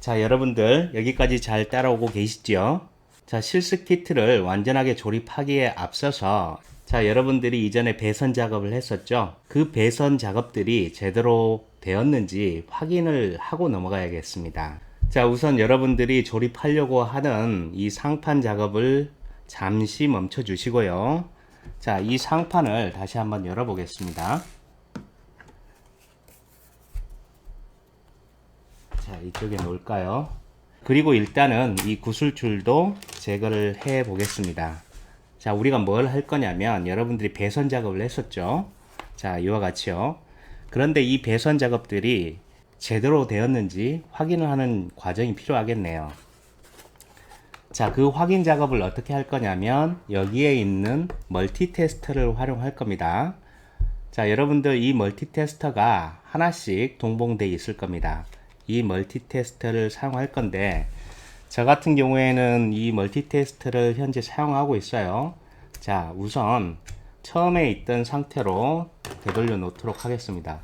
자, 여러분들 여기까지 잘 따라오고 계시죠? 자, 실습 키트를 완전하게 조립하기에 앞서서 자, 여러분들이 이전에 배선 작업을 했었죠? 그 배선 작업들이 제대로 되었는지 확인을 하고 넘어가야겠습니다. 자, 우선 여러분들이 조립하려고 하는 이 상판 작업을 잠시 멈춰 주시고요. 자, 이 상판을 다시 한번 열어보겠습니다. 자, 이쪽에 놓을까요? 그리고 일단은 이 구슬줄도 제거를 해 보겠습니다. 자, 우리가 뭘 할 거냐면 여러분들이 배선 작업을 했었죠. 자, 이와 같이요. 그런데 이 배선 작업들이 제대로 되었는지 확인을 하는 과정이 필요하겠네요. 자, 그 확인 작업을 어떻게 할 거냐면 여기에 있는 멀티 테스터를 활용할 겁니다. 자, 여러분들 이 멀티 테스터가 하나씩 동봉되어 있을 겁니다. 이 멀티 테스터를 사용할 건데 저 같은 경우에는 이 멀티 테스터를 현재 사용하고 있어요. 자, 우선 처음에 있던 상태로 되돌려 놓도록 하겠습니다.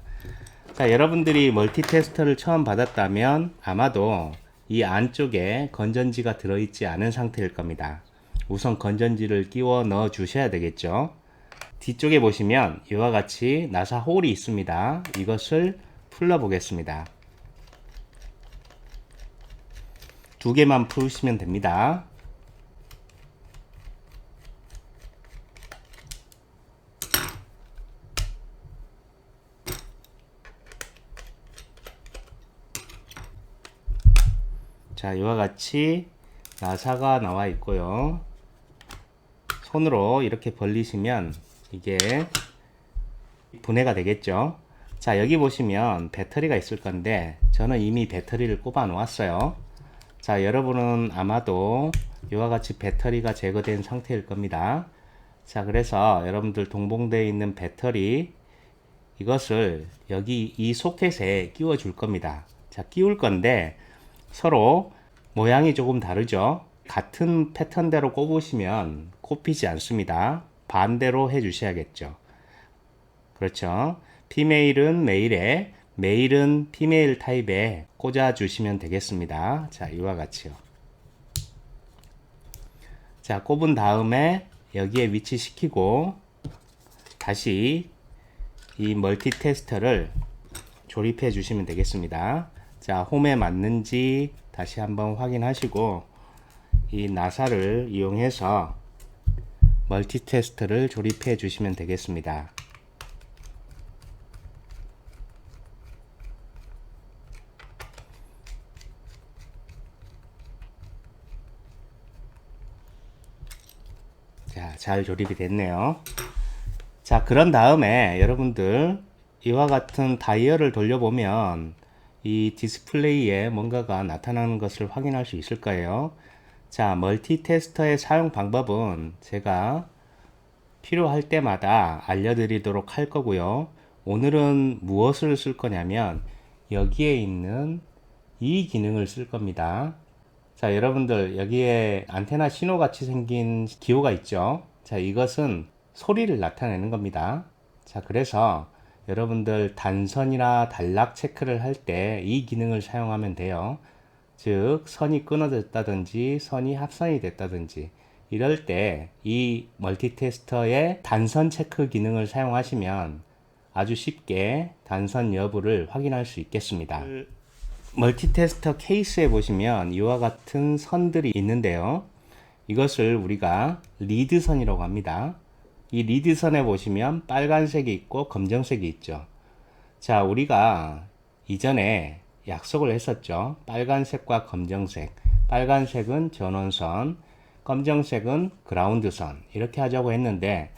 자, 여러분들이 멀티 테스터를 처음 받았다면 아마도 이 안쪽에 건전지가 들어있지 않은 상태일 겁니다. 우선 건전지를 끼워 넣어 주셔야 되겠죠. 뒤쪽에 보시면 이와 같이 나사 홀이 있습니다. 이것을 풀러 보겠습니다. 두 개만 풀으시면 됩니다. 자, 이와 같이 나사가 나와 있고요. 손으로 이렇게 벌리시면 이게 분해가 되겠죠. 자, 여기 보시면 배터리가 있을 건데 저는 이미 배터리를 꼽아 놓았어요. 자, 여러분은 아마도 이와 같이 배터리가 제거된 상태일 겁니다. 자, 그래서 여러분들 동봉되어 있는 배터리 이것을 여기 이 소켓에 끼워 줄 겁니다. 자, 끼울 건데 서로 모양이 조금 다르죠? 같은 패턴대로 꼽으시면 꼽히지 않습니다. 반대로 해 주셔야겠죠. 그렇죠. 피메일은 메일에, 메일은 피메일 타입에 꽂아 주시면 되겠습니다. 자, 이와 같이요. 자, 꼽은 다음에 여기에 위치시키고 다시 이 멀티 테스터를 조립해 주시면 되겠습니다. 자, 홈에 맞는지 다시 한번 확인하시고 이 나사를 이용해서 멀티 테스터를 조립해 주시면 되겠습니다. 자, 잘 조립이 됐네요. 자, 그런 다음에 여러분들 이와 같은 다이얼을 돌려보면 이 디스플레이에 뭔가가 나타나는 것을 확인할 수 있을 거예요. 자, 멀티 테스터의 사용 방법은 제가 필요할 때마다 알려드리도록 할 거고요. 오늘은 무엇을 쓸 거냐면 여기에 있는 이 기능을 쓸 겁니다. 자, 여러분들 여기에 안테나 신호 같이 생긴 기호가 있죠. 자, 이것은 소리를 나타내는 겁니다. 자, 그래서 여러분들 단선이나 단락 체크를 할 때 이 기능을 사용하면 돼요. 즉, 선이 끊어졌다든지 선이 합선이 됐다든지 이럴 때 이 멀티테스터의 단선 체크 기능을 사용하시면 아주 쉽게 단선 여부를 확인할 수 있겠습니다. 멀티테스터 케이스에 보시면 이와 같은 선들이 있는데요. 이것을 우리가 리드선이라고 합니다. 이 리드선에 보시면 빨간색이 있고 검정색이 있죠. 자, 우리가 이전에 약속을 했었죠. 빨간색과 검정색. 빨간색은 전원선, 검정색은 그라운드선. 이렇게 하자고 했는데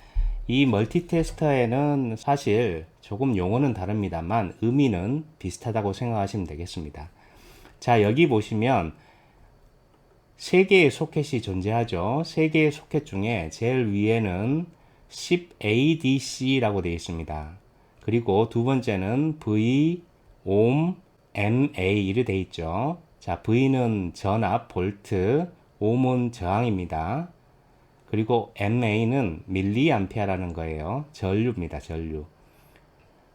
이 멀티테스터에는 사실 조금 용어는 다릅니다만 의미는 비슷하다고 생각하시면 되겠습니다. 자, 여기 보시면 세 개의 소켓이 존재하죠. 세 개의 소켓 중에 제일 위에는 10ADC라고 되어 있습니다. 그리고 두 번째는 V, 옴, MA 이렇게 되어 있죠. 자, V는 전압, 볼트, 옴은 저항입니다. 그리고 MA는 밀리암페어라는 거예요. 전류입니다. 전류.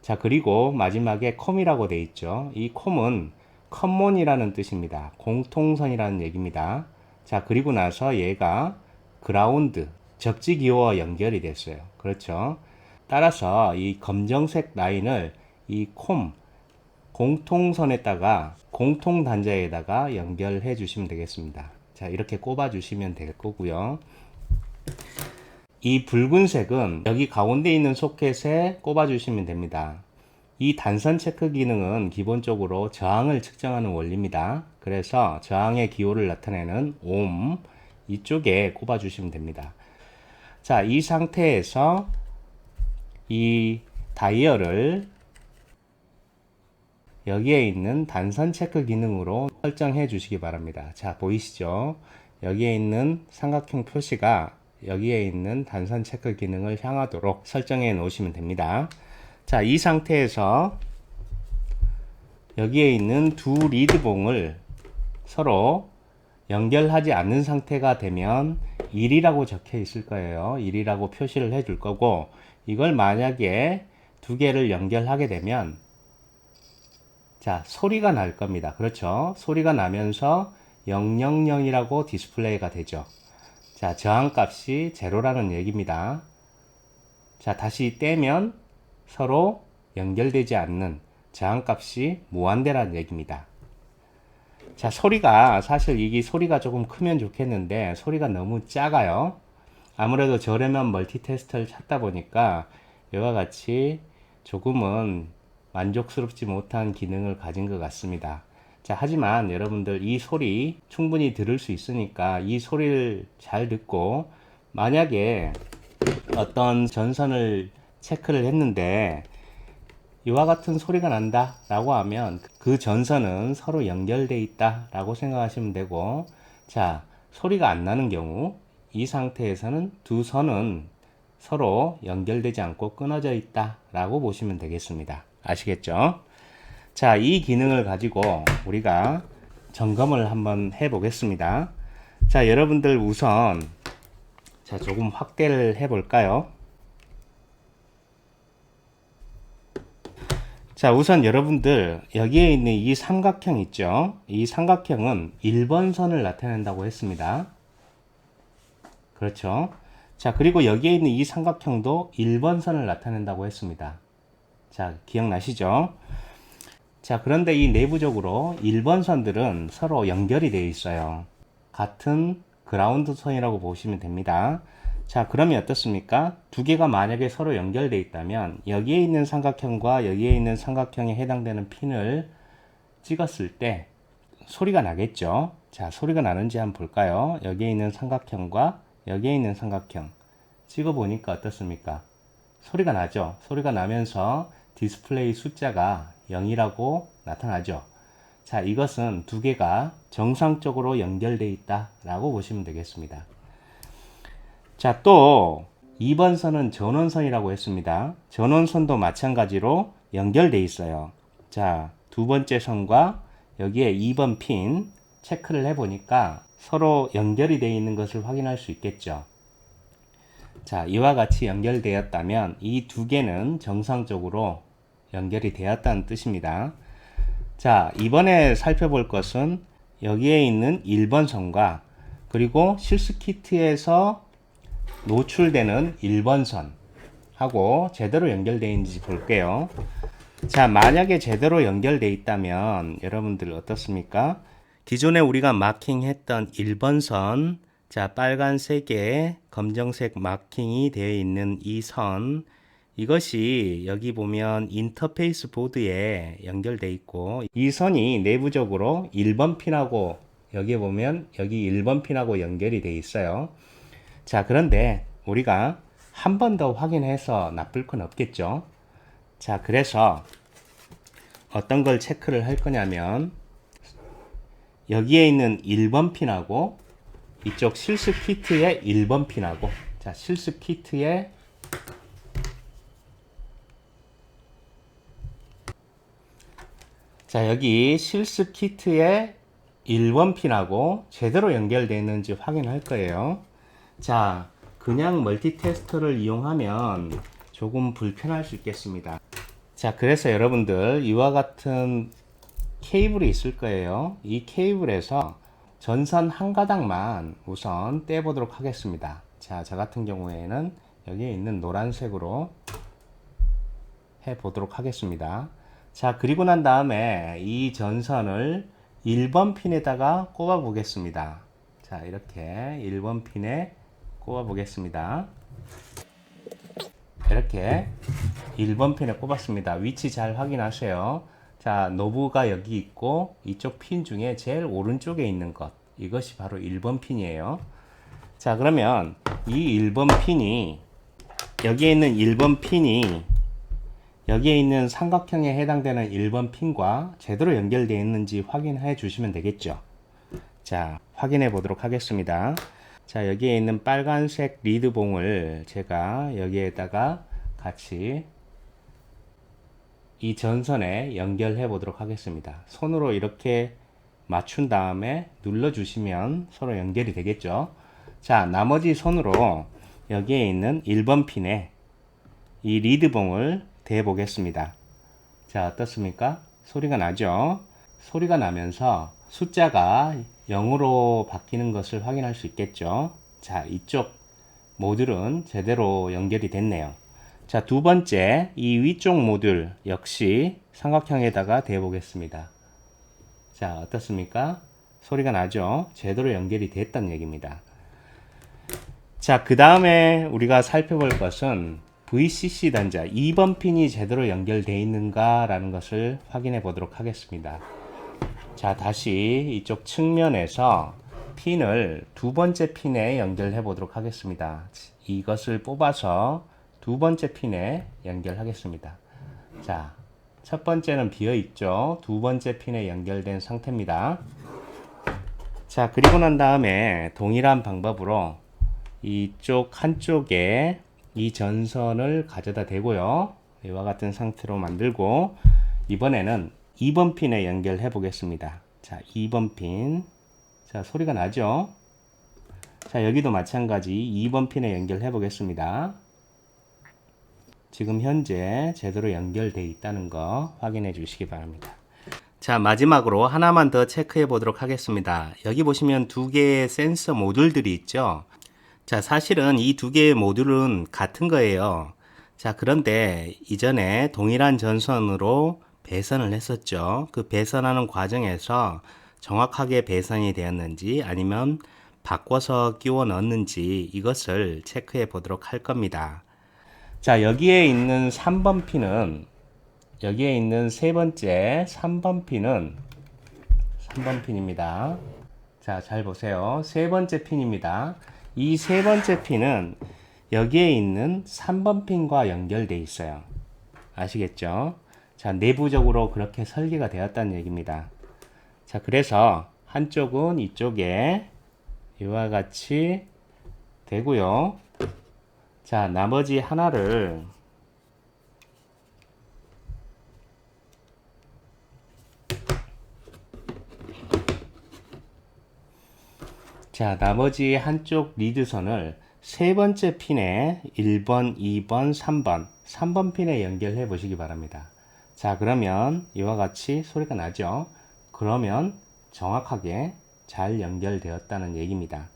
자, 그리고 마지막에 콤이라고 되어 있죠. 이 콤은 커먼이라는 뜻입니다. 공통선이라는 얘기입니다. 자, 그리고 나서 얘가 그라운드, 적지 기호와 연결이 됐어요. 그렇죠. 따라서 이 검정색 라인을 이 콤, 공통선에다가 공통 단자에다가 연결해 주시면 되겠습니다. 자, 이렇게 꼽아 주시면 될 거고요. 이 붉은색은 여기 가운데 있는 소켓에 꼽아 주시면 됩니다. 이 단선 체크 기능은 기본적으로 저항을 측정하는 원리입니다. 그래서 저항의 기호를 나타내는 옴 이쪽에 꼽아 주시면 됩니다. 자, 이 상태에서 이 다이얼을 여기에 있는 단선 체크 기능으로 설정해 주시기 바랍니다. 자, 보이시죠? 여기에 있는 삼각형 표시가 여기에 있는 단선 체크 기능을 향하도록 설정해 놓으시면 됩니다. 자, 이 상태에서 여기에 있는 두 리드봉을 서로 연결하지 않는 상태가 되면 1이라고 적혀 있을 거예요. 1이라고 표시를 해 줄 거고 이걸 만약에 두 개를 연결하게 되면 자, 소리가 날 겁니다. 그렇죠? 소리가 나면서 000이라고 디스플레이가 되죠. 자, 저항값이 제로라는 얘기입니다. 자, 다시 떼면 서로 연결되지 않는 저항값이 무한대라는 얘기입니다. 자, 소리가 사실 이게 소리가 조금 크면 좋겠는데 소리가 너무 작아요. 아무래도 저렴한 멀티테스터를 찾다 보니까 이와 같이 조금은 만족스럽지 못한 기능을 가진 것 같습니다. 자, 하지만 여러분들 이 소리 충분히 들을 수 있으니까 이 소리를 잘 듣고 만약에 어떤 전선을 체크를 했는데 이와 같은 소리가 난다 라고 하면 그 전선은 서로 연결돼 있다 라고 생각하시면 되고 자 소리가 안 나는 경우 이 상태에서는 두 선은 서로 연결되지 않고 끊어져 있다 라고 보시면 되겠습니다. 아시겠죠? 자 이 기능을 가지고 우리가 점검을 한번 해 보겠습니다. 자 여러분들 우선 자 조금 확대를 해 볼까요 자, 우선 여러분들 여기에 있는 이 삼각형 있죠? 이 삼각형은 1번 선을 나타낸다고 했습니다. 그렇죠? 자, 그리고 여기에 있는 이 삼각형도 1번 선을 나타낸다고 했습니다. 자, 기억나시죠? 자, 그런데 이 내부적으로 1번 선들은 서로 연결이 되어 있어요. 같은 그라운드 선이라고 보시면 됩니다. 자, 그러면 어떻습니까? 두 개가 만약에 서로 연결되어 있다면 여기에 있는 삼각형과 여기에 있는 삼각형에 해당되는 핀을 찍었을 때 소리가 나겠죠? 자, 소리가 나는지 한번 볼까요? 여기에 있는 삼각형과 여기에 있는 삼각형 찍어 보니까 어떻습니까? 소리가 나죠? 소리가 나면서 디스플레이 숫자가 0이라고 나타나죠? 자, 이것은 두 개가 정상적으로 연결되어 있다 라고 보시면 되겠습니다. 자, 또 2번 선은 전원선이라고 했습니다. 전원선도 마찬가지로 연결돼 있어요. 자, 두 번째 선과 여기에 2번 핀 체크를 해 보니까 서로 연결이 되어 있는 것을 확인할 수 있겠죠. 자, 이와 같이 연결되었다면 이 두 개는 정상적으로 연결이 되었다는 뜻입니다. 자, 이번에 살펴볼 것은 여기에 있는 1번 선과 그리고 실습 키트에서 노출되는 1번 선 하고 제대로 연결되어 있는지 볼게요. 자, 만약에 제대로 연결되어 있다면 여러분들 어떻습니까? 기존에 우리가 마킹했던 1번 선, 자, 빨간색에 검정색 마킹이 되어 있는 이 선, 이것이 여기 보면 인터페이스 보드에 연결되어 있고, 이 선이 내부적으로 1번 핀하고 여기 보면 여기 1번 핀하고 연결이 되어 있어요. 자, 그런데 우리가 한 번 더 확인해서 나쁠 건 없겠죠. 자, 그래서 어떤 걸 체크를 할 거냐면 여기에 있는 1번 핀하고 이쪽 실습 키트의 1번 핀하고 자, 실습 키트의 자, 여기 실습 키트의 1번 핀하고 제대로 연결되어 있는지 확인할 거예요. 자, 그냥 멀티테스터를 이용하면 조금 불편할 수 있겠습니다. 자, 그래서 여러분들 이와 같은 케이블이 있을 거예요. 이 케이블에서 전선 한 가닥만 우선 떼보도록 하겠습니다. 자, 저 같은 경우에는 여기에 있는 노란색으로 해 보도록 하겠습니다. 자, 그리고 난 다음에 이 전선을 1번 핀에다가 꼽아 보겠습니다. 자, 이렇게 1번 핀에 꼽아 보겠습니다. 이렇게 1번 핀에 꼽았습니다. 위치 잘 확인하세요. 자, 노브가 여기 있고 이쪽 핀 중에 제일 오른쪽에 있는 것. 이것이 바로 1번 핀이에요. 자, 그러면 이 1번 핀이 여기에 있는 1번 핀이 여기에 있는 삼각형에 해당되는 1번 핀과 제대로 연결되어 있는지 확인해 주시면 되겠죠. 자, 확인해 보도록 하겠습니다. 자, 여기에 있는 빨간색 리드봉을 제가 여기에다가 같이 이 전선에 연결해 보도록 하겠습니다. 손으로 이렇게 맞춘 다음에 눌러 주시면 서로 연결이 되겠죠. 자, 나머지 손으로 여기에 있는 1번 핀에 이 리드봉을 대 보겠습니다. 자, 어떻습니까? 소리가 나죠? 소리가 나면서 숫자가 0으로 바뀌는 것을 확인할 수 있겠죠? 자, 이쪽 모듈은 제대로 연결이 됐네요. 자, 두 번째, 이 위쪽 모듈 역시 삼각형에다가 대 보겠습니다. 자, 어떻습니까? 소리가 나죠? 제대로 연결이 됐다는 얘기입니다. 자, 그 다음에 우리가 살펴볼 것은 VCC 단자 2번 핀이 제대로 연결되어 있는가라는 것을 확인해 보도록 하겠습니다. 자, 다시 이쪽 측면에서 핀을 두 번째 핀에 연결해 보도록 하겠습니다. 이것을 뽑아서 두 번째 핀에 연결하겠습니다. 자, 첫 번째는 비어 있죠. 두 번째 핀에 연결된 상태입니다. 자, 그리고 난 다음에 동일한 방법으로 이쪽 한쪽에 이 전선을 가져다 대고요. 이와 같은 상태로 만들고 이번에는 2번 핀에 연결해 보겠습니다. 자, 2번 핀. 자, 소리가 나죠? 자, 여기도 마찬가지 2번 핀에 연결해 보겠습니다. 지금 현재 제대로 연결되어 있다는 거 확인해 주시기 바랍니다. 자, 마지막으로 하나만 더 체크해 보도록 하겠습니다. 여기 보시면 두 개의 센서 모듈들이 있죠. 자, 사실은 이 두 개의 모듈은 같은 거예요. 자, 그런데 이전에 동일한 전선으로 배선을 했었죠. 그 배선하는 과정에서 정확하게 배선이 되었는지 아니면 바꿔서 끼워 넣었는지 이것을 체크해 보도록 할 겁니다. 자, 여기에 있는 3번 핀은 여기에 있는 세 번째 3번 핀은 3번 핀입니다. 자, 잘 보세요. 세 번째 핀입니다. 이 세 번째 핀은 여기에 있는 3번 핀과 연결돼 있어요. 아시겠죠? 자, 내부적으로 그렇게 설계가 되었다는 얘기입니다. 자, 그래서 한쪽은 이쪽에 이와 같이 되고요. 자, 나머지 하나를 자, 나머지 한쪽 리드선을 세 번째 핀에 1번, 2번, 3번, 3번 핀에 연결해 보시기 바랍니다. 자, 그러면 이와 같이 소리가 나죠? 그러면 정확하게 잘 연결되었다는 얘기입니다.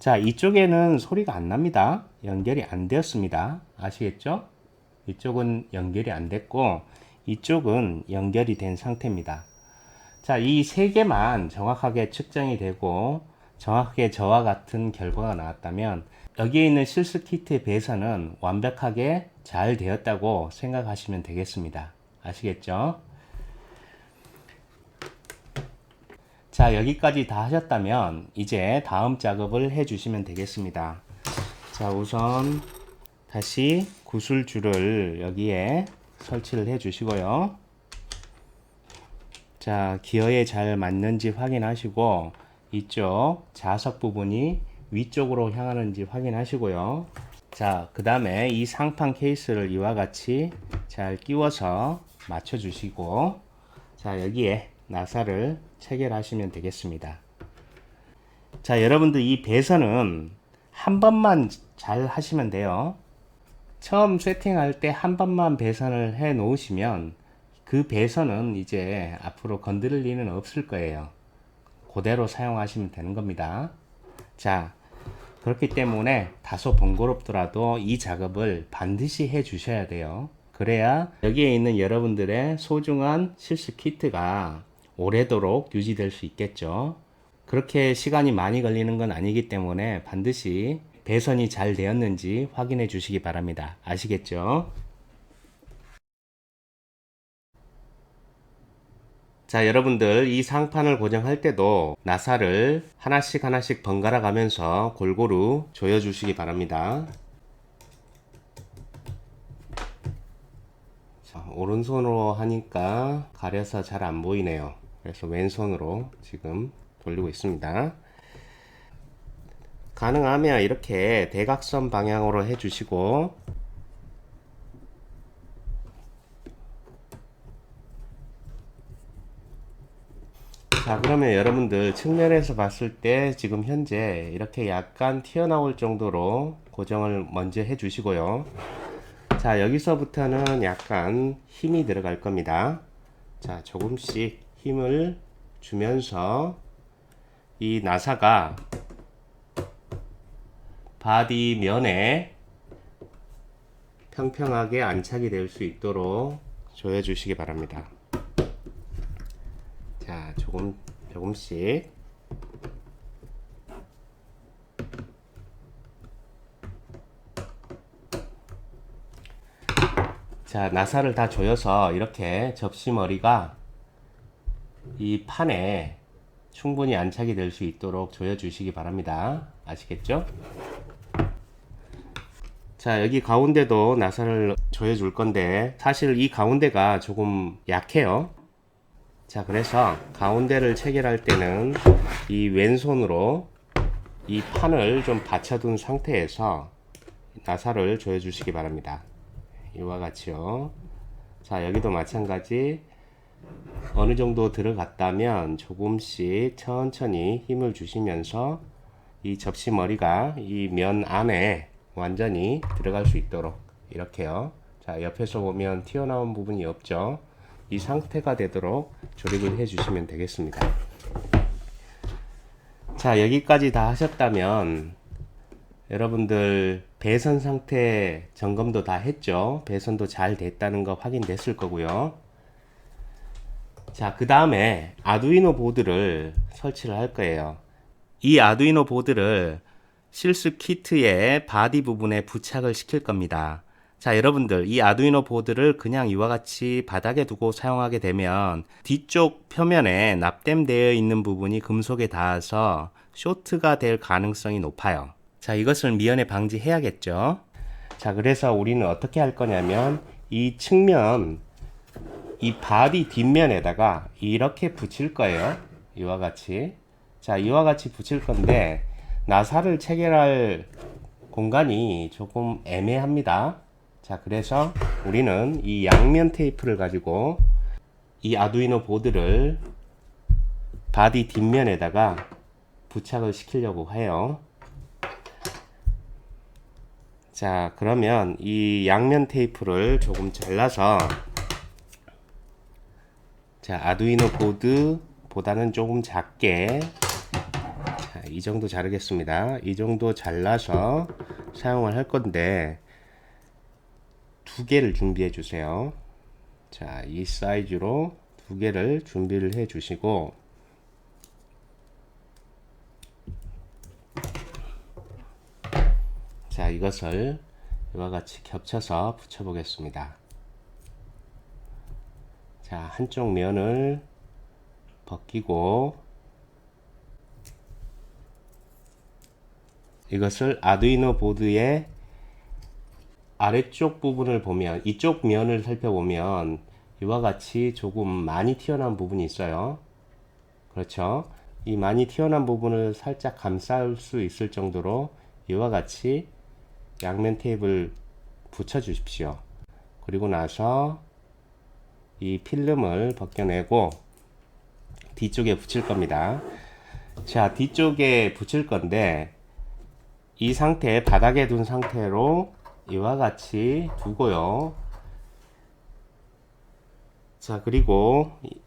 자, 이쪽에는 소리가 안 납니다. 연결이 안 되었습니다. 아시겠죠? 이쪽은 연결이 안 됐고, 이쪽은 연결이 된 상태입니다. 자, 이 세 개만 정확하게 측정이 되고, 정확하게 저와 같은 결과가 나왔다면, 여기에 있는 실습 키트의 배선은 완벽하게 잘 되었다고 생각하시면 되겠습니다. 아시겠죠? 자, 여기까지 다 하셨다면 이제 다음 작업을 해 주시면 되겠습니다. 자, 우선 다시 구슬줄을 여기에 설치를 해 주시고요. 자, 기어에 잘 맞는지 확인하시고 이쪽 자석 부분이 위쪽으로 향하는지 확인하시고요. 자, 그 다음에 이 상판 케이스를 이와 같이 잘 끼워서 맞춰 주시고 자, 여기에 나사를 체결하시면 되겠습니다. 자, 여러분들 이 배선은 한 번만 잘 하시면 돼요. 처음 세팅할 때 한 번만 배선을 해 놓으시면 그 배선은 이제 앞으로 건드릴 일은 없을 거예요. 그대로 사용하시면 되는 겁니다. 자, 그렇기 때문에 다소 번거롭더라도 이 작업을 반드시 해 주셔야 돼요. 그래야 여기에 있는 여러분들의 소중한 실습 키트가 오래도록 유지될 수 있겠죠. 그렇게 시간이 많이 걸리는 건 아니기 때문에 반드시 배선이 잘 되었는지 확인해 주시기 바랍니다. 아시겠죠? 자, 여러분들 이 상판을 고정할 때도 나사를 하나씩 하나씩 번갈아 가면서 골고루 조여 주시기 바랍니다. 자, 오른손으로 하니까 가려서 잘 안 보이네요. 그래서 왼손으로 지금 돌리고 있습니다. 가능하면 이렇게 대각선 방향으로 해주시고 자 그러면 여러분들 측면에서 봤을 때 지금 현재 이렇게 약간 튀어나올 정도로 고정을 먼저 해 주시고요 자 여기서부터는 약간 힘이 들어갈 겁니다 자 조금씩 힘을 주면서 이 나사가 바디 면에 평평하게 안착이 될 수 있도록 조여 주시기 바랍니다. 자, 조금 조금씩 자, 나사를 다 조여서 이렇게 접시머리가 이 판에 충분히 안착이 될 수 있도록 조여 주시기 바랍니다. 아시겠죠? 자, 여기 가운데도 나사를 조여 줄 건데 사실 이 가운데가 조금 약해요. 자, 그래서 가운데를 체결할 때는 이 왼손으로 이 판을 좀 받쳐둔 상태에서 나사를 조여 주시기 바랍니다. 이와 같이요. 자, 여기도 마찬가지 어느 정도 들어갔다면 조금씩 천천히 힘을 주시면서 이 접시 머리가 이 면 안에 완전히 들어갈 수 있도록 이렇게요. 자, 옆에서 보면 튀어나온 부분이 없죠. 이 상태가 되도록 조립을 해 주시면 되겠습니다. 자, 여기까지 다 하셨다면 여러분들 배선 상태 점검도 다 했죠. 배선도 잘 됐다는 거 확인됐을 거고요. 자, 그 다음에 아두이노 보드를 설치를 할 거예요. 이 아두이노 보드를 실습 키트의 바디 부분에 부착을 시킬 겁니다. 자, 여러분들, 이 아두이노 보드를 그냥 이와 같이 바닥에 두고 사용하게 되면 뒤쪽 표면에 납땜되어 있는 부분이 금속에 닿아서 쇼트가 될 가능성이 높아요. 자, 이것을 미연에 방지해야겠죠. 자, 그래서 우리는 어떻게 할 거냐면 이 측면 이 바디 뒷면에다가 이렇게 붙일 거예요. 이와 같이. 자, 이와 같이 붙일 건데 나사를 체결할 공간이 조금 애매합니다. 자, 그래서 우리는 이 양면 테이프를 가지고 이 아두이노 보드를 바디 뒷면에다가 부착을 시키려고 해요. 자, 그러면 이 양면 테이프를 조금 잘라서 자, 아두이노 보드 보다는 조금 작게 자, 이 정도 자르겠습니다. 이 정도 잘라서 사용을 할 건데 두 개를 준비해 주세요. 자, 이 사이즈로 두 개를 준비를 해 주시고 이것을 이와 같이 겹쳐서 붙여 보겠습니다. 자, 한쪽 면을 벗기고 이것을 아두이노 보드의 아래쪽 부분을 보면 이쪽 면을 살펴보면 이와 같이 조금 많이 튀어나온 부분이 있어요. 그렇죠? 이 많이 튀어나온 부분을 살짝 감쌀 수 있을 정도로 이와 같이 양면 테이프를 붙여 주십시오. 그리고 나서 이 필름을 벗겨내고 뒤쪽에 붙일 겁니다. 자, 뒤쪽에 붙일 건데 이 상태 바닥에 둔 상태로 이와 같이 두고요. 자, 그리고 이-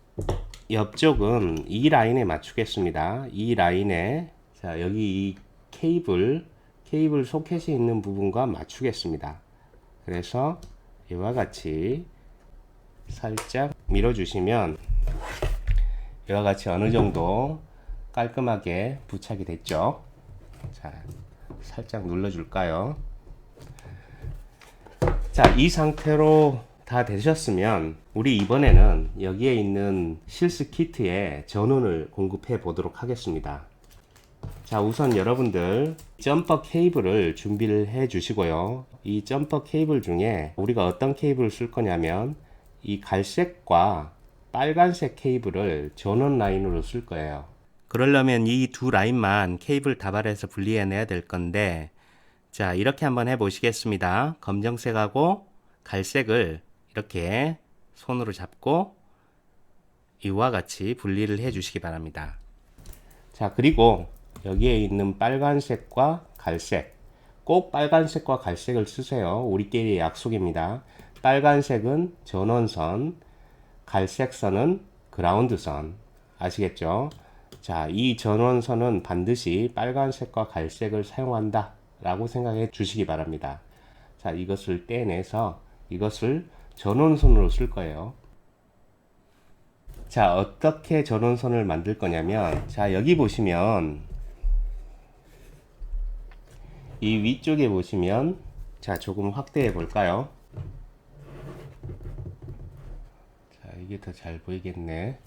옆쪽은 이 라인에 맞추겠습니다. 이 라인에 자, 여기 이 케이블 케이블 소켓이 있는 부분과 맞추겠습니다. 그래서 이와 같이 살짝 밀어주시면 이와 같이 어느 정도 깔끔하게 부착이 됐죠. 자, 살짝 눌러줄까요? 자, 이 상태로 다 되셨으면 우리 이번에는 여기에 있는 실스 키트에 전원을 공급해 보도록 하겠습니다. 자, 우선 여러분들 점퍼 케이블을 준비를 해 주시고요. 이 점퍼 케이블 중에 우리가 어떤 케이블을 쓸 거냐면 이 갈색과 빨간색 케이블을 전원 라인으로 쓸 거예요. 그러려면 이 두 라인만 케이블 다발에서 분리해내야 될 건데 자, 이렇게 한번 해 보시겠습니다. 검정색하고 갈색을 이렇게 손으로 잡고 이와 같이 분리를 해 주시기 바랍니다. 자, 그리고 여기에 있는 빨간색과 갈색. 꼭 빨간색과 갈색을 쓰세요. 우리끼리 약속입니다. 빨간색은 전원선, 갈색선은 그라운드선. 아시겠죠? 자, 이 전원선은 반드시 빨간색과 갈색을 사용한다. 라고 생각해 주시기 바랍니다. 자, 이것을 떼내서 이것을 전원선으로 쓸 거예요. 자, 어떻게 전원선을 만들 거냐면, 자, 여기 보시면, 이 위쪽에 보시면, 자, 조금 확대해 볼까요? 자, 이게 더 잘 보이겠네.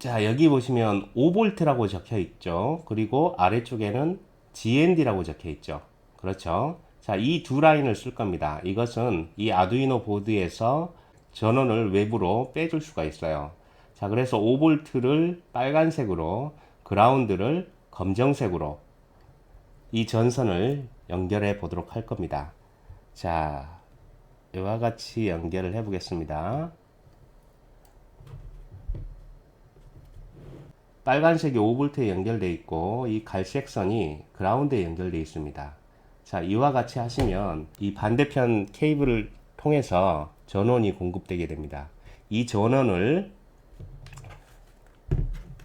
자, 여기 보시면 5V라고 적혀 있죠. 그리고 아래쪽에는 GND라고 적혀 있죠. 그렇죠. 자, 이 두 라인을 쓸 겁니다. 이것은 이 아두이노 보드에서 전원을 외부로 빼줄 수가 있어요. 자, 그래서 5V를 빨간색으로, 그라운드를 검정색으로 이 전선을 연결해 보도록 할 겁니다. 자, 이와 같이 연결을 해 보겠습니다. 빨간색이 5V에 연결되어 있고 이 갈색 선이 그라운드에 연결되어 있습니다. 자, 이와 같이 하시면 이 반대편 케이블을 통해서 전원이 공급되게 됩니다. 이 전원을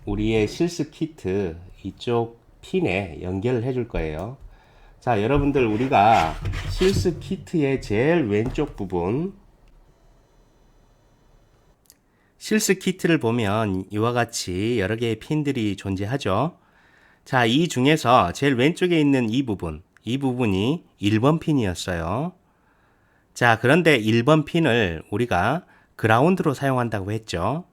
우리의 실스 키트 이쪽 핀에 연결을 해줄 거예요. 자, 여러분들 우리가 실스 키트의 제일 왼쪽 부분 실스 키트를 보면 이와 같이 여러 개의 핀들이 존재하죠. 자, 이 중에서 제일 왼쪽에 있는 이 부분, 이 부분이 1번 핀이었어요. 자, 그런데 1번 핀을 우리가 그라운드로 사용한다고 했죠.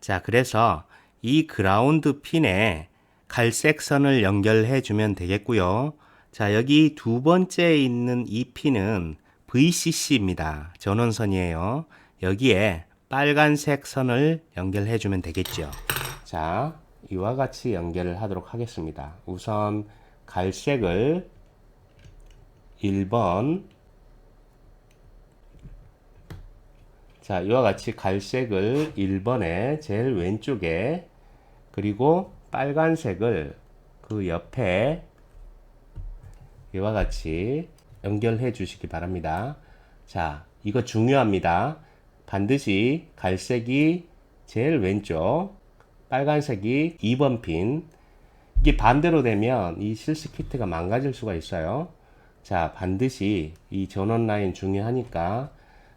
자, 그래서 이 그라운드 핀에 갈색 선을 연결해 주면 되겠고요. 자, 여기 두 번째 있는 이 핀은 VCC입니다. 전원선이에요. 여기에 빨간색 선을 연결해 주면 되겠죠. 자, 이와 같이 연결을 하도록 하겠습니다. 우선 갈색을 1번 자, 이와 같이 갈색을 1번에 제일 왼쪽에 그리고 빨간색을 그 옆에 이와 같이 연결해 주시기 바랍니다. 자, 이거 중요합니다. 반드시 갈색이 제일 왼쪽, 빨간색이 2번 핀. 이게 반대로 되면 이 실스 키트가 망가질 수가 있어요. 자, 반드시 이 전원 라인 중요하니까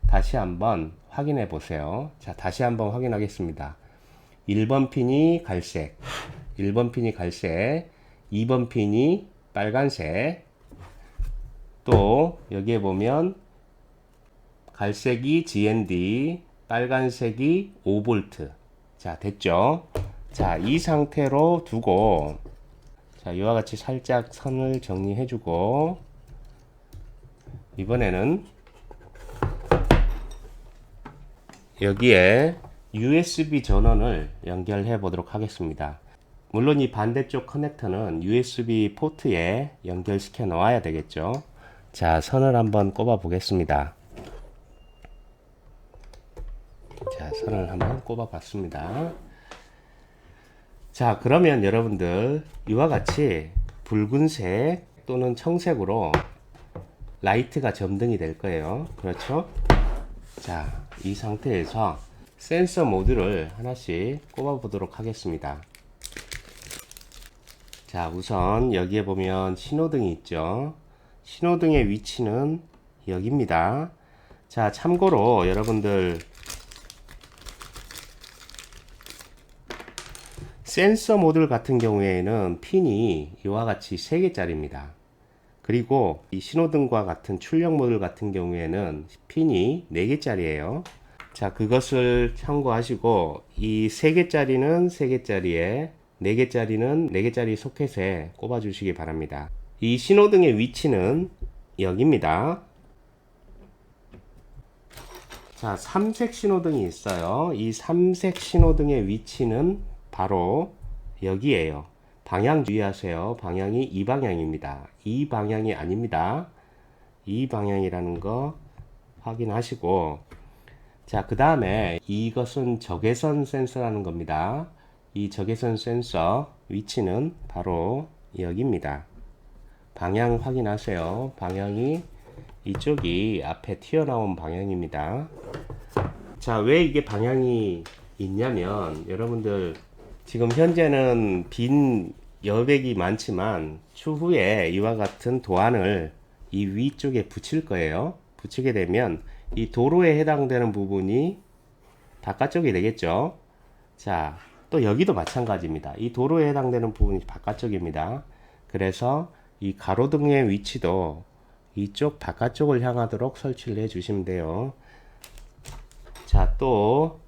다시 한번 확인해 보세요. 자, 다시 한번 확인하겠습니다. 1번 핀이 갈색, 1번 핀이 갈색, 2번 핀이 빨간색, 또 여기에 보면 갈색이 GND, 빨간색이 5V. 자, 됐죠? 자, 이 상태로 두고 자, 이와 같이 살짝 선을 정리해 주고 이번에는 여기에 USB 전원을 연결해 보도록 하겠습니다. 물론 이 반대쪽 커넥터는 USB 포트에 연결시켜 놓아야 되겠죠. 자, 선을 한번 꼽아 보겠습니다. 자, 선을 한번 꼽아 봤습니다. 자, 그러면 여러분들 이와 같이 붉은색 또는 청색으로 라이트가 점등이 될 거예요. 그렇죠? 자, 이 상태에서 센서 모듈을 하나씩 꼽아 보도록 하겠습니다. 자, 우선 여기에 보면 신호등이 있죠. 신호등의 위치는 여기입니다. 자, 참고로 여러분들 센서 모듈 같은 경우에는 핀이 이와 같이 3개짜리입니다. 그리고 이 신호등과 같은 출력 모듈 같은 경우에는 핀이 4개짜리예요. 자, 그것을 참고하시고 이 3개짜리는 3개짜리에 4개짜리는 4개짜리 소켓에 꼽아 주시기 바랍니다. 이 신호등의 위치는 여기입니다. 자, 삼색 신호등이 있어요. 이 삼색 신호등의 위치는 바로 여기에요. 방향 주의하세요. 방향이 이 방향입니다. 이 방향이 아닙니다. 이 방향이라는 거 확인하시고 자, 그 다음에 이것은 적외선 센서라는 겁니다. 이 적외선 센서 위치는 바로 여기입니다. 방향 확인하세요. 방향이 이쪽이 앞에 튀어나온 방향입니다. 자, 왜 이게 방향이 있냐면 여러분들 지금 현재는 빈 여백이 많지만 추후에 이와 같은 도안을 이 위쪽에 붙일 거예요. 붙이게 되면 이 도로에 해당되는 부분이 바깥쪽이 되겠죠. 자, 또 여기도 마찬가지입니다. 이 도로에 해당되는 부분이 바깥쪽입니다. 그래서 이 가로등의 위치도 이쪽 바깥쪽을 향하도록 설치를 해 주시면 돼요. 자, 또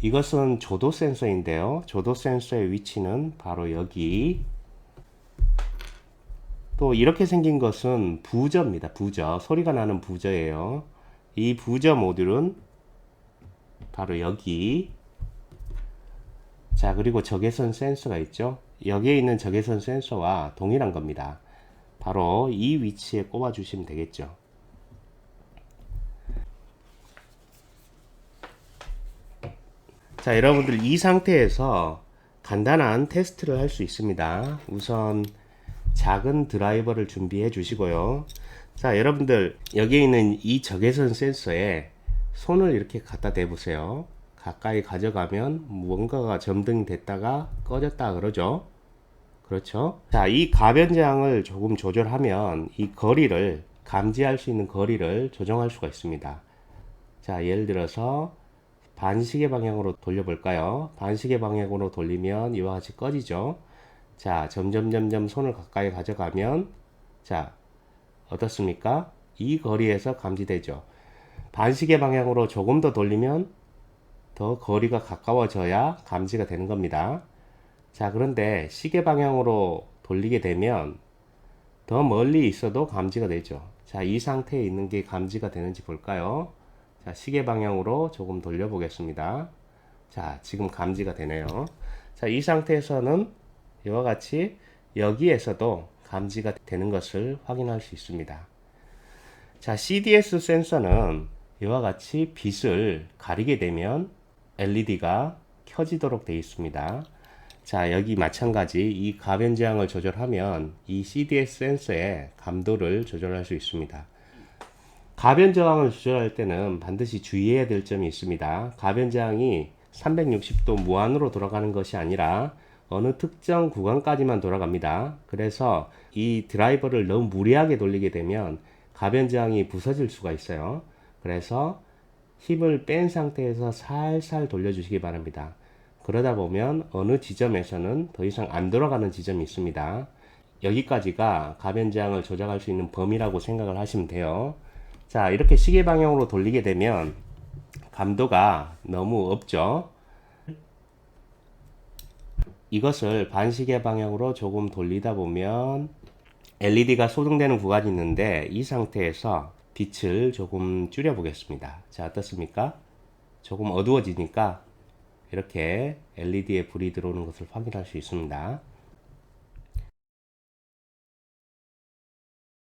이것은 조도 센서인데요. 조도 센서의 위치는 바로 여기. 또 이렇게 생긴 것은 부저입니다. 부저. 소리가 나는 부저예요. 이 부저 모듈은 바로 여기. 자, 그리고 적외선 센서가 있죠. 여기에 있는 적외선 센서와 동일한 겁니다. 바로 이 위치에 꼽아 주시면 되겠죠. 자, 여러분들 이 상태에서 간단한 테스트를 할 수 있습니다. 우선 작은 드라이버를 준비해 주시고요. 자, 여러분들 여기에 있는 이 적외선 센서에 손을 이렇게 갖다 대 보세요. 가까이 가져가면 뭔가가 점등이 됐다가 꺼졌다 그러죠. 그렇죠. 자, 이 가변장을 조금 조절하면 이 거리를 감지할 수 있는 거리를 조정할 수가 있습니다. 자, 예를 들어서 반시계 방향으로 돌려볼까요? 반시계 방향으로 돌리면 이와 같이 꺼지죠. 자, 점점 점점 손을 가까이 가져가면 자, 어떻습니까? 이 거리에서 감지되죠. 반시계 방향으로 조금 더 돌리면 더 거리가 가까워져야 감지가 되는 겁니다. 자, 그런데 시계 방향으로 돌리게 되면 더 멀리 있어도 감지가 되죠. 자, 이 상태에 있는 게 감지가 되는지 볼까요? 자, 시계 방향으로 조금 돌려보겠습니다. 자, 지금 감지가 되네요. 자, 이 상태에서는 이와 같이 여기에서도 감지가 되는 것을 확인할 수 있습니다. 자, CDS 센서는 이와 같이 빛을 가리게 되면 LED가 켜지도록 되어 있습니다. 자, 여기 마찬가지 이 가변 제한을 조절하면 이 CDS 센서의 감도를 조절할 수 있습니다. 가변 저항을 조절할 때는 반드시 주의해야 될 점이 있습니다. 가변 저항이 360도 무한으로 돌아가는 것이 아니라 어느 특정 구간까지만 돌아갑니다. 그래서 이 드라이버를 너무 무리하게 돌리게 되면 가변 저항이 부서질 수가 있어요. 그래서 힘을 뺀 상태에서 살살 돌려주시기 바랍니다. 그러다 보면 어느 지점에서는 더 이상 안 돌아가는 지점이 있습니다. 여기까지가 가변 저항을 조작할 수 있는 범위라고 생각을 하시면 돼요. 자, 이렇게 시계 방향으로 돌리게 되면 감도가 너무 없죠. 이것을 반시계 방향으로 조금 돌리다 보면 LED가 소등되는 구간이 있는데 이 상태에서 빛을 조금 줄여 보겠습니다. 자, 어떻습니까? 조금 어두워지니까 이렇게 LED에 불이 들어오는 것을 확인할 수 있습니다.